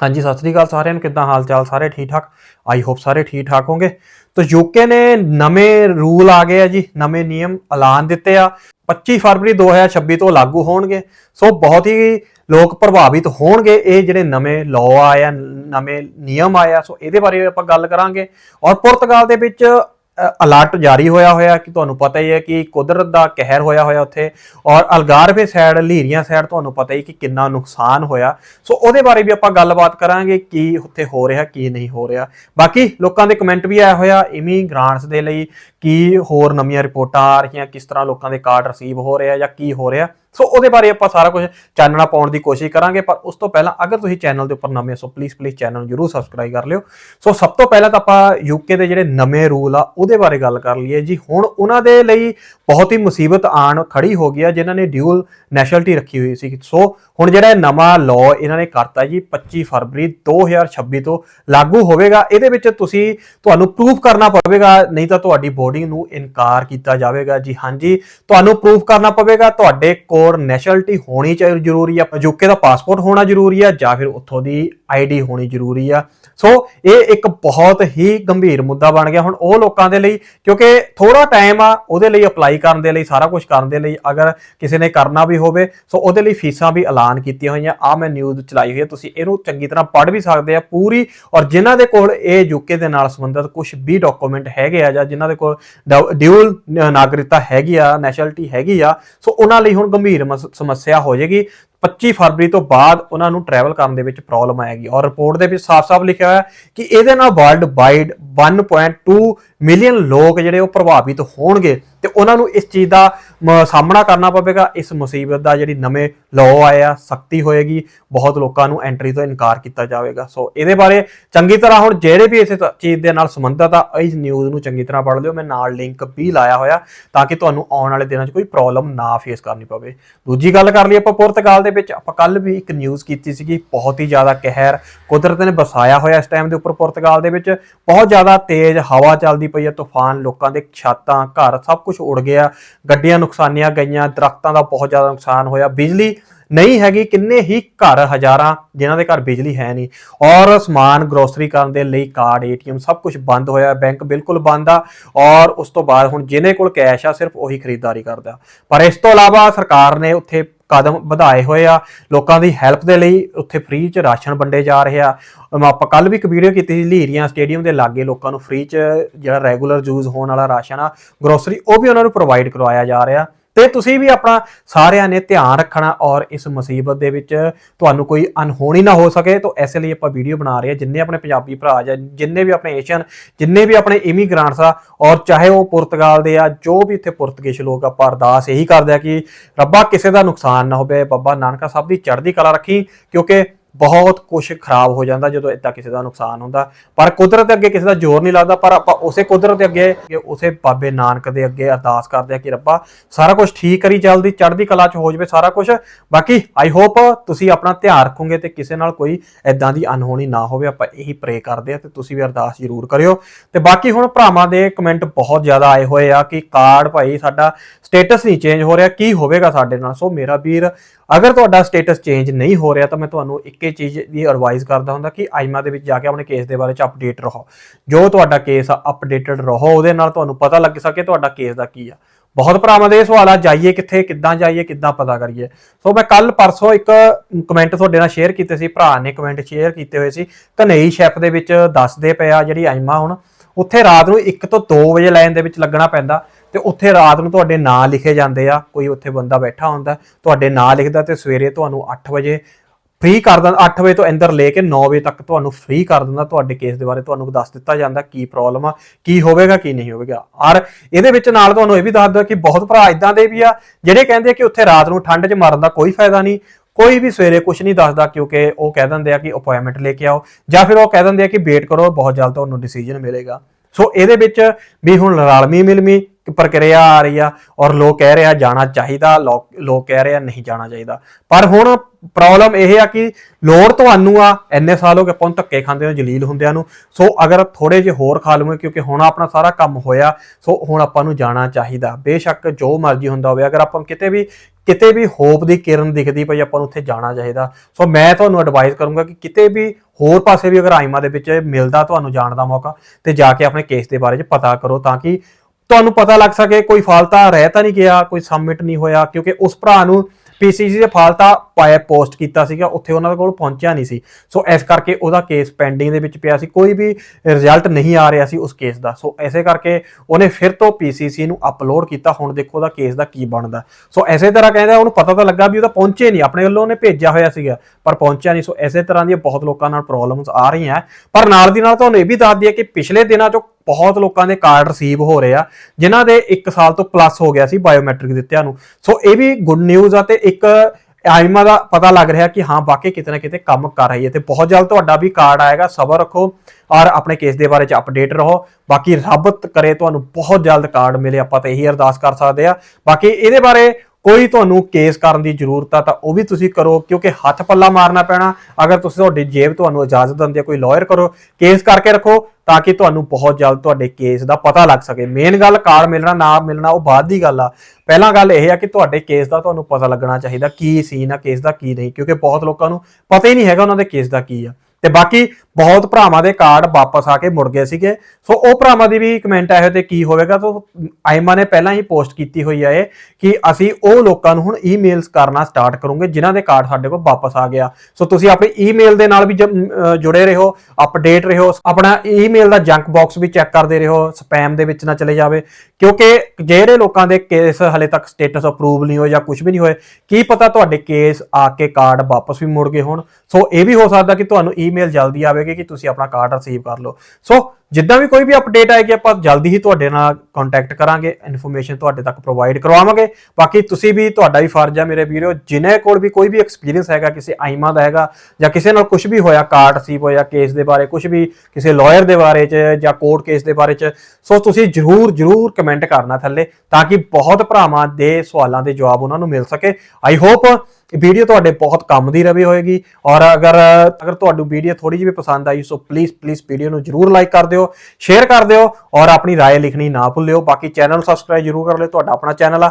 ਹਾਂਜੀ, ਸਤਿ ਸ੍ਰੀ ਅਕਾਲ ਸਾਰਿਆਂ ਨੂੰ। ਕਿੱਦਾਂ ਹਾਲ ਚਾਲ ਸਾਰੇ ਠੀਕ ਠਾਕ ਆਈ ਹੋਪ ਸਾਰੇ ਠੀਕ ਠਾਕ ਹੋਗੇ ਤਾਂ ਯੂਕੇ ਨੇ ਨਵੇਂ ਰੂਲ ਆ ਗਏ ਆ ਜੀ, ਨਵੇਂ ਨਿਯਮ ਐਲਾਨ ਦਿੱਤੇ ਆ। 25 ਫਰਵਰੀ 2026 ਤੋਂ ਲਾਗੂ ਹੋਣਗੇ। ਸੋ ਬਹੁਤ ਹੀ ਲੋਕ ਪ੍ਰਭਾਵਿਤ ਹੋਣਗੇ। ਇਹ ਜਿਹੜੇ ਨਵੇਂ ਲਾਅ ਆਏ ਆ, ਨਵੇਂ ਨਿਯਮ ਆਏ ਆ, ਸੋ ਇਹਦੇ ਬਾਰੇ ਆਪਾਂ ਗੱਲ ਕਰਾਂਗੇ। ਔਰ ਪੁਰਤਗਾਲ ਦੇ ਵਿੱਚ ਅਲਰਟ ਜਾਰੀ ਹੋਇਆ ਹੋਇਆ ਕਿ ਤੁਹਾਨੂੰ ਪਤਾ ਹੀ ਹੈ ਕਿ ਕੁਦਰਤ ਦਾ ਕਹਿਰ ਹੋਇਆ ਹੋਇਆ ਉੱਥੇ ਔਰ ਅਲਗਾਰਵੇ ਸਾਈਡ ਲੀਰੀਆਂ ਸਾਈਡ ਤੁਹਾਨੂੰ ਪਤਾ ਹੀ ਕਿ ਕਿੰਨਾ ਨੁਕਸਾਨ ਹੋਇਆ। ਸੋ ਉਹਦੇ ਬਾਰੇ ਵੀ ਆਪਾਂ ਗੱਲਬਾਤ ਕਰਾਂਗੇ ਕੀ ਉੱਥੇ ਹੋ ਰਿਹਾ, ਕੀ ਨਹੀਂ ਹੋ ਰਿਹਾ। ਬਾਕੀ ਲੋਕਾਂ ਦੇ ਕਮੈਂਟ ਵੀ ਆਇਆ ਹੋਇਆ ਇਮੀਗ੍ਰਾਂਟਸ ਦੇ ਲਈ ਕੀ ਹੋਰ ਨਵੀਆਂ ਰਿਪੋਰਟਾਂ ਆ ਰਹੀਆਂ, ਕਿਸ ਤਰ੍ਹਾਂ ਲੋਕਾਂ ਦੇ ਕਾਰਡ ਰਿਸੀਵ ਹੋ ਰਿਹਾ ਜਾਂ ਕੀ ਹੋ ਰਿਹਾ। ਸੋ ਉਹਦੇ ਬਾਰੇ ਆਪਾਂ ਸਾਰਾ ਕੁਝ ਚਾਨਣਾ ਪਾਉਣ ਦੀ ਕੋਸ਼ਿਸ਼ ਕਰਾਂਗੇ, ਪਰ ਉਸ ਤੋਂ ਪਹਿਲਾਂ ਅਗਰ ਤੁਸੀਂ ਚੈਨਲ ਦੇ ਉੱਪਰ ਨਵੇਂ ਸੋ ਪਲੀਜ਼ ਪਲੀਜ਼ ਚੈਨਲ ਨੂੰ ਜਰੂਰ ਸਬਸਕ੍ਰਾਈਬ ਕਰ ਲਿਓ। ਸੋ ਸਭ ਤੋਂ ਪਹਿਲਾਂ ਤਾਂ ਆਪਾਂ ਯੂਕੇ ਦੇ ਜਿਹੜੇ ਨਵੇਂ ਰੂਲ ਆ, ਉਹਦੇ ਬਾਰੇ ਗੱਲ ਕਰ ਲਈਏ ਜੀ। ਹੁਣ ਉਹਨਾਂ ਦੇ ਲਈ ਬਹੁਤ ਹੀ ਮੁਸੀਬਤ ਆਣ ਖੜੀ ਹੋ ਗਈ ਆ, ਜਿਨ੍ਹਾਂ ਨੇ ਡਿਊਲ ਨੈਸ਼ਨੈਲਿਟੀ ਰੱਖੀ ਹੋਈ ਸੀ। ਸੋ ਹੁਣ ਜਿਹੜਾ ਨਵਾਂ ਲਾਅ ਇਹਨਾਂ ਨੇ ਕਰਤਾ ਜੀ 25 ਫਰਵਰੀ 2026 ਤੋਂ ਲਾਗੂ ਹੋਵੇਗਾ। ਇਹਦੇ ਵਿੱਚ ਤੁਸੀਂ, ਤੁਹਾਨੂੰ ਪ੍ਰੂਫ ਕਰਨਾ ਪਵੇਗਾ, ਨਹੀਂ ਤਾਂ ਤੁਹਾਡੀ ਬੋਰਡਿੰਗ ਨੂੰ ਇਨਕਾਰ ਕੀਤਾ ਜਾਵੇਗਾ। ਜੀ ਹਾਂਜੀ ਤੁਹਾਨੂੰ ਪ੍ਰੂਫ ਕਰਨਾ ਪਵੇਗਾ, ਤੁਹਾਡੇ ਕੋਲ ਨੈਸ਼ਨੈਲਿਟੀ ਹੋਣੀ ਚਾਹੀਦੀ ਜ਼ਰੂਰੀ ਆ ਯੂਕੇ ਦਾ ਪਾਸਪੋਰਟ ਹੋਣਾ ਜ਼ਰੂਰੀ ਆ, ਜਾਂ ਫਿਰ ਉੱਥੋਂ ਦੀ ਆਈਡੀ ਹੋਣੀ ਜ਼ਰੂਰੀ ਆ। ਸੋ ਇਹ ਇੱਕ ਬਹੁਤ ਹੀ ਗੰਭੀਰ ਮੁੱਦਾ ਬਣ ਗਿਆ ਹੁਣ ਉਹ ਲੋਕਾਂ ਦੇ ਲਈ, ਕਿਉਂਕਿ ਥੋੜਾ ਟਾਈਮ ਆ, ਉਹਦੇ ਲਈ ਅਪਲਾਈ ਕਰਨ ਦੇ ਲਈ, ਸਾਰਾ ਕੁਝ ਕਰਨ ਦੇ ਲਈ, ਅਗਰ ਕਿਸੇ ਨੇ ਕਰਨਾ ਵੀ ਹੋਵੇ ਸੋ ਉਹਦੇ ਲਈ ਫੀਸਾਂ ਵੀ ਐਲਾਨ ਕੀਤੀਆਂ ਹੋਈਆਂ। ਆ ਮੈਂ ਨਿਊਜ਼ ਚਲਾਈ ਹੋਈ ਹੈ ਤੁਸੀਂ ਇਹਨੂੰ ਚੰਗੀ ਤਰ੍ਹਾਂ ਪੜ੍ਹ ਵੀ ਸਕਦੇ ਆ ਪੂਰੀ, ਔਰ ਜਿਨ੍ਹਾਂ ਦੇ ਕੋਲ ਇਹ ਯੂਕੇ ਦੇ ਨਾਲ ਸੰਬੰਧਿਤ ਕੁਝ ਵੀ ਡਾਕੂਮੈਂਟ ਹੈਗੇ ਆ, ਜਾਂ ਜਿਨ੍ਹਾਂ ਦੇ ਕੋਲ ਡਿਊਲ ਨਾਗਰਿਕਤਾ ਹੈਗੀ ਆ ਨੈਸ਼ਨੈਲਿਟੀ ਹੈਗੀ ਆ ਸੋ ਉਹਨਾਂ ਲਈ ਹੁਣ ਗੰਭੀਰ ਮਸ- ਸਮੱਸਿਆ ਹੋ ਜਾਏਗੀ। 25 ਫਰਵਰੀ ਤੋਂ ਬਾਅਦ ਉਹਨਾਂ ਨੂੰ ਟਰੈਵਲ ਕਰਨ ਦੇ ਵਿੱਚ ਪ੍ਰੋਬਲਮ ਆਏਗੀ। ਔਰ ਰਿਪੋਰਟ ਦੇ ਵਿੱਚ ਸਾਫ਼-ਸਾਫ਼ ਲਿਖਿਆ ਹੋਇਆ ਕਿ ਇਹਦੇ ਨਾਲ ਵਰਲਡ ਵਾਈਡ 1.2 ਮਿਲੀਅਨ ਲੋਕ ਜਿਹੜੇ ਉਹ ਪ੍ਰਭਾਵਿਤ ਹੋਣਗੇ ਤੇ ਉਹਨਾਂ ਨੂੰ ਇਸ ਚੀਜ਼ ਦਾ ਮ- ਸਾਹਮਣਾ ਕਰਨਾ ਪਵੇਗਾ। ਇਸ ਮੁਸੀਬਤ ਦਾ ਜਿਹੜੀ ਨਵੇਂ ਲਾਅ ਆਏ ਆ, ਸਖਤੀ ਹੋਏਗੀ, ਬਹੁਤ ਲੋਕਾਂ ਨੂੰ ਐਂਟਰੀ ਤੋਂ ਇਨਕਾਰ ਕੀਤਾ ਜਾਵੇਗਾ। ਸੋ ਇਹਦੇ ਬਾਰੇ ਚੰਗੀ ਤਰ੍ਹਾਂ ਹੁਣ ਜਿਹੜੇ ਵੀ ਇਸ ਚੀਜ਼ ਦੇ ਨਾਲ ਸੰਬੰਧਿਤ ਆ, ਇਸ ਨਿਊਜ਼ ਨੂੰ ਚੰਗੀ ਤਰ੍ਹਾਂ ਪੜ੍ਹ ਲਿਓ। ਮੈਂ ਨਾਲ ਲਿੰਕ ਵੀ ਲਾਇਆ ਹੋਇਆ ਤਾਂ ਕਿ ਤੁਹਾਨੂੰ ਆਉਣ ਵਾਲੇ ਦਿਨਾਂ 'ਚ ਕੋਈ ਪ੍ਰੋਬਲਮ ਨਾ ਫੇਸ ਕਰਨੀ ਪਵੇ। ਦੂਜੀ ਗੱਲ ਕਰ ਲਈ ਆਪਾਂ ਪੁਰਤਗਾਲ ਦੇ ਵਿੱਚ। ਆਪਾਂ ਕੱਲ ਵੀ ਇੱਕ ਨਿਊਜ਼ ਕੀਤੀ ਸੀਗੀ, ਬਹੁਤ ਹੀ ਜ਼ਿਆਦਾ ਕਹਿਰ, ਕੁਦਰਤ ਨੇ ਵਸਾਇਆ ਹੋਇਆ ਇਸ ਟਾਈਮ ਦੇ ਉੱਪਰ ਪੁਰਤਗਾਲ ਦੇ ਵਿੱਚ। ਬਹੁਤ ਜ਼ਿਆਦਾ ਤੇਜ਼ ਹਵਾ ਚੱਲਦੀ ਪਈ ਹੈ, ਤੂਫਾਨ, ਲੋਕਾਂ ਦੇ ਛਾਤਾਂ, ਘਰ ਸਭ ਕੁਝ ਉੜ ਗਿਆ। ਗੱਡੀਆਂ ਨੁਕਸਾਨੀਆਂ ਗਈਆਂ, ਦਰਖਤਾਂ ਦਾ ਬਹੁਤ ਜ਼ਿਆਦਾ ਨੁਕਸਾਨ ਹੋਇਆ। ਬਿਜਲੀ ਨਹੀਂ ਹੈਗੀ, ਕਿੰਨੇ ਹੀ ਘਰ, ਹਜ਼ਾਰਾਂ ਜਿਨ੍ਹਾਂ ਦੇ ਘਰ ਬਿਜਲੀ ਹੈ ਨਹੀਂ। ਔਰ ਸਮਾਨ ਗਰੋਸਰੀ ਕਰਨ ਦੇ ਲਈ ਕਾਰਡ, ਏਟੀਐਮ ਸਭ ਕੁਝ ਬੰਦ ਹੋਇਆ, ਬੈਂਕ ਬਿਲਕੁਲ ਬੰਦ ਆ। ਔਰ ਉਸ ਤੋਂ ਬਾਅਦ ਹੁਣ ਜਿਹਨੇ ਕੋਲ ਕੈਸ਼ ਆ, ਸਿਰਫ ਉਹੀ ਖਰੀਦਦਾਰੀ ਕਰਦਾ। ਪਰ ਇਸ ਤੋਂ ਇਲਾਵਾ ਸਰਕਾਰ ਨੇ ਉੱਥੇ ਕਦਮ ਵਧਾਏ ਹੋਏ ਆ। ਲੋਕਾਂ ਦੀ ਹੈਲਪ ਦੇ ਲਈ ਉੱਥੇ ਫ੍ਰੀ ਚ ਰਾਸ਼ਨ ਵੰਡੇ ਜਾ ਰਹੇ ਆ। ਅਮ ਆਪਾਂ ਕੱਲ ਵੀ ਇੱਕ ਵੀਡੀਓ ਕੀਤੀ ਸੀ ਲੀਰੀਆਂ ਸਟੇਡੀਅਮ ਦੇ ਲਾਗੇ ਲੋਕਾਂ ਨੂੰ ਫ੍ਰੀ ਚ ਜਿਹੜਾ ਰੈਗੂਲਰ ਯੂਜ਼ ਹੋਣ ਵਾਲਾ ਰਾਸ਼ਨ ਆ ਗਰੋਸਰੀ ਉਹ ਵੀ ਉਹਨਾਂ ਨੂੰ ਪ੍ਰੋਵਾਈਡ ਕਰਵਾਇਆ ਜਾ ਰਿਹਾ। ਤੇ ਤੁਸੀਂ ਵੀ ਆਪਣਾ ਸਾਰਿਆਂ ਨੇ ਧਿਆਨ ਰੱਖਣਾ ਔਰ ਇਸ ਮੁਸੀਬਤ ਦੇ ਵਿੱਚ ਤੁਹਾਨੂੰ ਕੋਈ ਅਨਹੋਣੀ ਨਾ ਹੋ ਸਕੇ। ਤਾਂ ਐਸੇ ਲਈ ਆਪਾਂ ਵੀਡੀਓ ਬਣਾ ਰਹੇ ਹਾਂ। ਜਿੰਨੇ ਆਪਣੇ ਪੰਜਾਬੀ ਭਰਾ ਜਾਂ ਜਿੰਨੇ ਵੀ ਆਪਣੇ ਏਸ਼ੀਅਨ, ਜਿੰਨੇ ਵੀ ਆਪਣੇ ਇਮੀਗ੍ਰਾਂਟਸ ਆ, ਔਰ ਚਾਹੇ ਉਹ ਪੁਰਤਗਾਲ ਦੇ ਆ, ਜੋ ਵੀ ਇੱਥੇ ਪੁਰਤਗੀਜ਼ ਲੋਕ ਆਪਾਂ ਅਰਦਾਸ ਇਹੀ ਕਰਦੇ ਆ ਕਿ ਰੱਬਾ ਕਿਸੇ ਦਾ ਨੁਕਸਾਨ ਨਾ ਹੋਵੇ। ਬੱਬਾ ਨਾਨਕਾ ਸਾਹਿਬ ਦੀ ਚੜ੍ਹਦੀ ਕਲਾ ਰੱਖੀ, ਕਿਉਂਕਿ ਬਹੁਤ ਕੁਝ ਖਰਾਬ ਹੋ ਜਾਂਦਾ ਜਦੋਂ ਇਦਾਂ ਕਿਸੇ ਦਾ ਨੁਕਸਾਨ ਹੁੰਦਾ। ਪਰ ਕੁਦਰਤ ਦੇ ਅੱਗੇ ਕਿਸੇ ਦਾ ਜ਼ੋਰ ਨਹੀਂ ਲੱਗਦਾ, ਪਰ ਆਪਾਂ ਉਸੇ ਕੁਦਰਤ ਦੇ ਅੱਗੇ ਉਸੇ ਬਾਬੇ ਨਾਨਕ ਦੇ ਅੱਗੇ ਅਰਦਾਸ ਕਰਦੇ ਆ ਕਿ ਰੱਬਾ ਸਾਰਾ ਕੁਝ ਠੀਕ ਕਰੀ ਚੱਲਦੀ ਚੜ੍ਹਦੀ ਕਲਾ 'ਚ ਹੋ ਜਾਵੇ ਸਾਰਾ ਕੁਝ ਬਾਕੀ ਆਈ ਹੋਪ ਤੁਸੀਂ ਆਪਣਾ ਧਿਆਨ ਰੱਖੋਗੇ ਤੇ ਕਿਸੇ ਨਾਲ ਕੋਈ ਐਦਾਂ ਦੀ ਅਨਹੋਣੀ ਨਾ ਹੋਵੇ। ਆਪਾਂ ਇਹੀ ਪ੍ਰੇ ਕਰਦੇ ਆ ਤੇ ਤੁਸੀਂ ਵੀ ਅਰਦਾਸ ਜ਼ਰੂਰ ਕਰਿਓ। ਤੇ ਬਾਕੀ ਹੁਣ ਭਰਾਵਾਂ ਦੇ ਕਮੈਂਟ ਬਹੁਤ ਜ਼ਿਆਦਾ ਆਏ ਹੋਏ ਆ ਕਿ ਕਾਰਡ ਭਾਈ ਸਾਡਾ ਸਟੇਟਸ ਨਹੀਂ ਚੇਂਜ ਹੋ ਰਿਹਾ, ਕੀ ਹੋਵੇਗਾ ਸਾਡੇ ਨਾਲ? ਸੋ ਮੇਰਾ ਵੀਰ ਅਗਰ ਤੁਹਾਡਾ ਸਟੇਟਸ ਚੇਂਜ ਨਹੀਂ ਹੋ ਰਿਹਾ ਤਾਂ ਮੈਂ ਤੁਹਾਨੂੰ ਇੱਕੇ ਚੀਜ਼ ਦੀ ਐਡਵਾਈਸ ਕਰਦਾ ਹੁੰਦਾ ਕਿ ਆਈਮਾ ਦੇ ਵਿੱਚ ਜਾ ਕੇ ਆਪਣੇ ਕੇਸ ਦੇ ਬਾਰੇ ਚ ਅਪਡੇਟ ਰਹੋ। ਜੋ ਤੁਹਾਡਾ ਕੇਸ ਆ ਅਪਡੇਟਡ ਰਹੋ, ਉਹਦੇ ਨਾਲ ਤੁਹਾਨੂੰ ਪਤਾ ਲੱਗ ਸਕੇ ਤੁਹਾਡਾ ਕੇਸ ਦਾ ਕੀ ਆ। ਬਹੁਤ ਭਰਾਵਾਂ ਦੇ ਇਹ ਸਵਾਲ ਆ, ਜਾਈਏ ਕਿੱਥੇ, ਕਿੱਦਾਂ ਜਾਈਏ, ਕਿੱਦਾਂ ਪਤਾ ਕਰੀਏ। ਸੋ ਮੈਂ ਕੱਲ ਪਰਸੋਂ ਇੱਕ ਕਮੈਂਟ ਤੁਹਾਡੇ ਨਾਲ ਸ਼ੇਅਰ ਕੀਤੇ ਸੀ, ਭਰਾ ਨੇ ਕਮੈਂਟ ਸ਼ੇਅਰ ਕੀਤੇ ਹੋਏ ਸੀ। ਕਨੇਈ ਸ਼ੈਫ ਦੇ ਵਿੱਚ ਦੱਸਦੇ ਪਿਆ ਜਿਹੜੀ ਆਈਮਾ ਹੁਣ। ਉੱਥੇ ਰਾਤ ਨੂੰ 1 ਤੋਂ 2 ਵਜੇ ਲਾਈਨ ਦੇ ਵਿੱਚ ਲੱਗਣਾ ਪੈਂਦਾ। ਤੇ ਉੱਥੇ ਰਾਤ ਨੂੰ ਤੁਹਾਡੇ ਨਾਂ ਲਿਖੇ ਜਾਂਦੇ ਆ, ਕੋਈ ਉੱਥੇ ਬੰਦਾ ਬੈਠਾ ਹੁੰਦਾ, ਤੁਹਾਡੇ ਨਾਂ ਲਿਖਦਾ ਤੇ ਸਵੇਰੇ ਤੁਹਾਨੂੰ 8 ਵਜੇ ਫ੍ਰੀ ਕਰ ਦਿੰਦਾ 8 ਵਜੇ ਤੋਂ ਅੰਦਰ ਲੈ ਕੇ 9 ਵਜੇ ਤੱਕ ਤੁਹਾਨੂੰ ਫ੍ਰੀ ਕਰ ਦਿੰਦਾ ਤੁਹਾਡੇ ਕੇਸ ਦੇ ਬਾਰੇ, ਤੁਹਾਨੂੰ ਦੱਸ ਦਿੱਤਾ ਜਾਂਦਾ ਕੀ ਪ੍ਰੋਬਲਮ ਆ, ਕੀ ਹੋਵੇਗਾ, ਕੀ ਨਹੀਂ ਹੋਵੇਗਾ। ਔਰ ਇਹਦੇ ਵਿੱਚ ਨਾਲ ਤੁਹਾਨੂੰ ਇਹ ਵੀ ਦੱਸ ਦਿਓ ਕਿ ਬਹੁਤ ਭਰਾ ਇਦਾਂ ਦੇ ਵੀ ਆ, ਜਿਹੜੇ ਕਹਿੰਦੇ ਆ ਕਿ ਉੱਥੇ ਰਾਤ ਨੂੰ ਠੰਡ 'ਚ ਮਰਨ ਦਾ ਕੋਈ ਫਾਇਦਾ ਨਹੀਂ, ਕੋਈ ਵੀ ਸਵੇਰੇ ਕੁਝ ਨਹੀਂ ਦੱਸਦਾ ਕਿਉਂਕਿ ਉਹ ਕਹਿ ਦਿੰਦੇ ਆ ਕਿ ਅਪਾਇੰਟਮੈਂਟ ਲੈ ਕੇ ਆਓ, ਜਾਂ ਫਿਰ ਉਹ ਕਹਿ ਦਿੰਦੇ ਆ ਕਿ ਵੇਟ ਕਰੋ, ਬਹੁਤ ਜਲਦ ਤੁਹਾਨੂੰ ਡਿਸੀਜਨ ਮਿਲੇਗਾ। ਸੋ ਇਹਦੇ ਵਿੱਚ ਵੀ ਹੁਣ ਰਲਮੀ ਮਿਲਮੀ ਪ੍ਰਕਿਰਿਆ ਆ ਰਹੀ ਆ ਔਰ ਲੋਕ ਕਹਿ ਰਹੇ ਆ ਜਾਣਾ ਚਾਹੀਦਾ, ਲੋਕ ਲੋਕ ਕਹਿ ਰਹੇ ਆ ਨਹੀਂ ਜਾਣਾ ਚਾਹੀਦਾ। ਪਰ ਹੁਣ ਪ੍ਰੋਬਲਮ ਇਹ ਆ ਕਿ ਲੋੜ ਤੁਹਾਨੂੰ ਆ ਐਨੇ ਸਾਲ ਹੋ ਗਏ ਆਪਾਂ ਨੂੰ ਧੱਕੇ ਖਾਂਦੇ ਹੋ ਜਲੀਲ ਹੁੰਦਿਆਂ ਨੂੰ। ਸੋ ਅਗਰ ਥੋੜੇ ਜਿਹੇ ਹੋਰ ਖਾ ਲਵਾਂਗੇ, ਕਿਉਂਕਿ ਹੁਣ ਆਪਣਾ ਸਾਰਾ ਕੰਮ ਹੋਇਆ, ਸੋ ਹੁਣ ਆਪਾਂ ਨੂੰ ਜਾਣਾ ਚਾਹੀਦਾ। ਬੇਸ਼ੱਕ ਜੋ ਮਰਜ਼ੀ ਹੁੰਦਾ ਹੋਵੇ, ਅਗਰ ਆਪਾਂ ਕਿਤੇ ਵੀ ਕਿਤੇ ਵੀ ਹੋਪ ਦੀ ਕਿਰਨ ਦਿਖਦੀ ਪਈ, ਆਪਾਂ ਨੂੰ ਉੱਥੇ ਜਾਣਾ ਚਾਹੀਦਾ। ਸੋ ਮੈਂ ਤੁਹਾਨੂੰ ਐਡਵਾਈਸ ਕਰੂੰਗਾ ਕਿ ਕਿਤੇ ਵੀ ਹੋਰ ਪਾਸੇ ਵੀ ਅਗਰ ਆਈਮਾ ਦੇ ਵਿੱਚ ਮਿਲਦਾ ਤੁਹਾਨੂੰ ਜਾਣ ਦਾ ਮੌਕਾ, ਤੇ ਜਾ ਕੇ ਆਪਣੇ ਕੇਸ ਦੇ ਬਾਰੇ ਚ ਪਤਾ ਕਰੋ ਤਾਂ ਕਿ ਤੁਹਾਨੂੰ ਪਤਾ ਲੱਗ ਸਕੇ ਕੋਈ ਫਾਲਤਾ ਰਹਿ ਤਾਂ ਨਹੀਂ ਗਿਆ, ਕੋਈ ਸਬਮਿਟ ਨਹੀਂ ਹੋਇਆ, ਕਿਉਂਕਿ ਉਸ ਭਰਾ ਨੂੰ ਪੀਸੀਸੀ ਦੇ ਫਾਲਤਾ ਪਾਇਆ ਪੋਸਟ ਕੀਤਾ ਸੀਗਾ, ਉੱਥੇ ਉਹਨਾਂ ਦੇ ਕੋਲ ਪਹੁੰਚਿਆ ਨਹੀਂ ਸੀ। ਸੋ ਇਸ ਕਰਕੇ ਉਹਦਾ ਕੇਸ ਪੈਂਡਿੰਗ ਦੇ ਵਿੱਚ ਪਿਆ ਸੀ, ਕੋਈ ਵੀ ਰਿਜ਼ਲਟ ਨਹੀਂ ਆ ਰਿਹਾ ਸੀ ਉਸ ਕੇਸ ਦਾ। ਸੋ ਐਸੇ ਕਰਕੇ ਉਹਨੇ ਫਿਰ ਤੋਂ ਪੀਸੀਸੀ ਨੂੰ ਅਪਲੋਡ ਕੀਤਾ, ਹੁਣ ਦੇਖੋ ਉਹਦਾ ਕੇਸ ਦਾ ਕੀ ਬਣਦਾ। ਸੋ ਐਸੇ ਤਰ੍ਹਾਂ ਕਹਿੰਦਾ, ਉਹਨੂੰ ਪਤਾ ਤਾਂ ਲੱਗਾ ਵੀ ਉਹਦਾ ਪਹੁੰਚੇ ਨਹੀਂ, ਆਪਣੇ ਵੱਲੋਂ ਉਹਨੇ ਭੇਜਿਆ ਹੋਇਆ ਸੀਗਾ, ਪਰ ਪਹੁੰਚਿਆ ਨਹੀਂ। ਸੋ ਐਸੇ ਤਰ੍ਹਾਂ ਦੀਆਂ ਬਹੁਤ ਲੋਕਾਂ ਨਾਲ ਪ੍ਰੋਬਲਮਸ ਆ ਰਹੀਆਂ। ਪਰ ਨਾਲ ਦੀ ਨਾਲ ਤੁਹਾਨੂੰ ਇਹ ਵੀ ਦੱਸ ਦਈਏ ਕਿ ਪਿਛਲੇ ਦਿਨਾਂ 'ਚੋਂ ਬਹੁਤ ਲੋਕਾਂ ਦੇ ਕਾਰਡ ਰਿਸੀਵ ਹੋ ਰਹੇ ਆ, ਜਿਨ੍ਹਾਂ ਦੇ 1 ਸਾਲ ਤੋਂ ਪਲੱਸ ਹੋ ਗਿਆ ਸੀ ਬਾਇਓਮੈਟ੍ਰਿਕ ਦਿੱਤਿਆਂ ਨੂੰ। ਸੋ ਇਹ ਵੀ ਗੁੱਡ ਨਿਊਜ਼ ਆ ਤੇ ਇੱਕ ਆਈਮਾ ਦਾ ਪਤਾ ਲੱਗ ਰਿਹਾ ਕਿ ਹਾਂ, ਵਾਕਈ ਕਿਤੇ ਨਾ ਕਿਤੇ ਕੰਮ ਕਰ ਰਹੀ ਹੈ ਤੇ ਬਹੁਤ ਜਲਦ ਤੁਹਾਡਾ ਵੀ ਕਾਰਡ ਆਏਗਾ, ਸਬਰ ਰੱਖੋ ਔਰ ਆਪਣੇ ਕੇਸ ਦੇ ਬਾਰੇ ਚ ਅਪਡੇਟ ਰਹੋ। ਬਾਕੀ ਰੱਬ ਕਰੇ, ਤੁਹਾਨੂੰ ਬਹੁਤ ਜਲਦ ਕਾਰਡ ਮਿਲੇ, ਆਪਾਂ ਤਾਂ ਇਹੀ ਅਰਦਾਸ ਕਰ ਸਕਦੇ ਆ। ਬਾਕੀ ਇਹਦੇ ਬਾਰੇ ਕੋਈ ਤੁਹਾਨੂੰ ਕੇਸ ਕਰਨ ਦੀ ਜ਼ਰੂਰਤ ਆ ਤਾਂ ਉਹ ਵੀ ਤੁਸੀਂ ਕਰੋ, ਕਿਉਂਕਿ ਹੱਥ ਪੱਲਾ ਮਾਰਨਾ ਪੈਣਾ। ਅਗਰ ਤੁਸੀਂ ਤੁਹਾਡੀ ਜੇਬ ਤੁਹਾਨੂੰ ਇਜਾਜ਼ਤ ਦਿੰਦੀ ਹੈ ਕੋਈ ਲਾਇਰ ਕਰੋ ਕੇਸ ਕਰਕੇ ਰੱਖੋ, ਤਾਂ ਕਿ ਤੁਹਾਨੂੰ ਬਹੁਤ ਜਲਦ ਤੁਹਾਡੇ ਕੇਸ ਦਾ ਪਤਾ ਲੱਗ ਸਕੇ। ਮੇਨ ਗੱਲ ਕਾਰਡ ਮਿਲਣਾ, ਨਾ ਮਿਲਣਾ, ਉਹ ਬਾਅਦ ਦੀ ਗੱਲ ਆ। ਪਹਿਲਾਂ ਗੱਲ ਇਹ ਆ ਕਿ ਤੁਹਾਡੇ ਕੇਸ ਦਾ ਤੁਹਾਨੂੰ ਪਤਾ ਲੱਗਣਾ ਚਾਹੀਦਾ, ਕੀ ਸੀਨ ਆ ਕੇਸ ਦਾ ਕੀ ਨਹੀਂ, ਕਿਉਂਕਿ ਬਹੁਤ ਲੋਕਾਂ ਨੂੰ ਪਤਾ ਹੀ ਨਹੀਂ ਹੈਗਾ ਉਹਨਾਂ ਦੇ ਕੇਸ ਦਾ ਕੀ ਆ। ਤੇ ਬਾਕੀ ਬਹੁਤ ਭਰਾਵਾਂ ਦੇ ਕਾਰਡ ਵਾਪਸ ਆ ਕੇ ਮੁੜ ਗਏ ਸੀਗੇ। ਸੋ ਉਹ ਭਰਾਵਾਂ ਦੀ ਵੀ ਕਮੈਂਟ ਆਏ ਹੋਏ ਤੇ ਕੀ ਹੋਵੇਗਾ, ਤਾਂ ਆਇਮਾ ਨੇ ਪਹਿਲਾਂ ਹੀ ਪੋਸਟ ਕੀਤੀ ਹੋਈ ਹੈ ਕਿ ਅਸੀਂ ਉਹ ਲੋਕਾਂ ਨੂੰ ਹੁਣ ਈਮੇਲਸ ਕਰਨਾ ਸਟਾਰਟ ਕਰੂਗੇ, ਜਿਨ੍ਹਾਂ ਦੇ ਕਾਰਡ ਸਾਡੇ ਕੋਲ ਵਾਪਸ ਆ ਗਿਆ। ਸੋ ਤੁਸੀਂ ਆਪਣੀ ਈਮੇਲ ਦੇ ਨਾਲ ਵੀ ਜ- ਅਹ, ਜੁੜੇ ਰਹੋ ਅਪਡੇਟ ਰਹੋ, ਆਪਣਾ ਈਮੇਲ ਦਾ ਜੰਕ ਬਾਕਸ ਵੀ ਚੈੱਕ ਕਰਦੇ ਰਹੋ ਸਪੈਮ ਦੇ ਵਿੱਚ ਨਾ ਚਲੇ ਜਾਵੇ। ਕਿਉਂਕਿ ਜਿਹੜੇ ਲੋਕਾਂ ਦੇ ਕੇਸ ਹਲੇ ਤੱਕ ਸਟੇਟਸ ਅਪਰੂਵ ਨਹੀਂ ਹੋਏ ਜਾਂ ਕੁਝ ਵੀ ਨਹੀਂ ਹੋਏ, ਕੀ ਪਤਾ ਤੁਹਾਡੇ ਕੇਸ ਆ ਕੇ ਕਾਰਡ ਵਾਪਸ ਵੀ ਮੁੜ ਗਏ ਹੋਣ। ਸੋ ਇਹ ਵੀ ਹੋ ਸਕਦਾ ਕਿ ਤੁਹਾਨੂੰ ਈਮੇਲ ਜਲਦੀ ਆਵੇਗੀ ਕਿ ਤੁਸੀਂ ਆਪਣਾ ਕਾਰਡ ਰਿਸੀਵ ਕਰ ਲਓ। ਸੋ ਜਿੱਦਾਂ ਵੀ ਕੋਈ ਵੀ ਅਪਡੇਟ ਆਏਗੀ, ਆਪਾਂ ਜਲਦੀ ਹੀ ਤੁਹਾਡੇ ਨਾਲ ਕੰਟੈਕਟ ਕਰਾਂਗੇ ਇਨਫੋਰਮੇਸ਼ਨ ਤੁਹਾਡੇ ਤੱਕ ਪ੍ਰੋਵਾਈਡ ਕਰਵਾਵਾਂਗੇ। ਬਾਕੀ ਤੁਸੀਂ ਵੀ ਤੁਹਾਡਾ ਵੀ ਫਰਜ਼ ਆ ਮੇਰੇ ਵੀਰੋ ਜਿਨ੍ਹਾਂ ਕੋਲ ਵੀ ਕੋਈ ਵੀ ਐਕਸਪੀਰੀਅੰਸ ਹੈਗਾ, ਕਿਸੇ ਆਈਮਾ ਦਾ ਹੈਗਾ, ਜਾਂ ਕਿਸੇ ਨਾਲ ਕੁਝ ਵੀ ਹੋਇਆ ਕਾਰਡ ਰਿਸੀਵ ਹੋਇਆ ਕੇਸ ਦੇ ਬਾਰੇ ਕੁਝ ਵੀ ਕਿਸੇ ਲਾਇਰ ਦੇ ਬਾਰੇ ਚ, ਜਾਂ ਕੋਰਟ ਕੇਸ ਦੇ ਬਾਰੇ ਚ, ਸੋ ਤੁਸੀਂ ਜਰੂਰ ਜਰੂਰ ਕਮੈਂਟ ਕਰਨਾ ਥੱਲੇ, ਤਾਂ ਕਿ ਬਹੁਤ ਭਰਾਵਾਂ ਦੇ ਸਵਾਲਾਂ ਦੇ ਜਵਾਬ ਉਹਨਾਂ ਨੂੰ ਮਿਲ ਸਕੇ। ਆਈ ਹੋਪ ਵੀਡੀਓ ਤੁਹਾਡੇ ਬਹੁਤ ਕੰਮ ਦੀ ਰਵੀ ਹੋਏਗੀ, ਔਰ ਅਗਰ ਅਗਰ ਤੁਹਾਨੂੰ ਵੀਡੀਓ ਥੋੜੀ ਜਿਹੀ ਵੀ ਪਸੰਦ ਆਈ, ਸੋ ਪਲੀਜ਼ ਪਲੀਜ਼ ਵੀਡੀਓ ਨੂੰ ਜਰੂਰ ਲਾਈਕ ਕਰ ਦਿਓ। ਦਿਓ ਸ਼ੇਅਰ ਕਰ ਦਿਓ ਔਰ ਆਪਣੀ رائے ਲਿਖਣੀ ਨਾ ਭੁੱਲਿਓ ਬਾਕੀ ਚੈਨਲ ਨੂੰ ਸਬਸਕ੍ਰਾਈਬ ਜਰੂਰ ਕਰ ਲਿਓ ਤੁਹਾਡਾ ਆਪਣਾ ਚੈਨਲ ਆ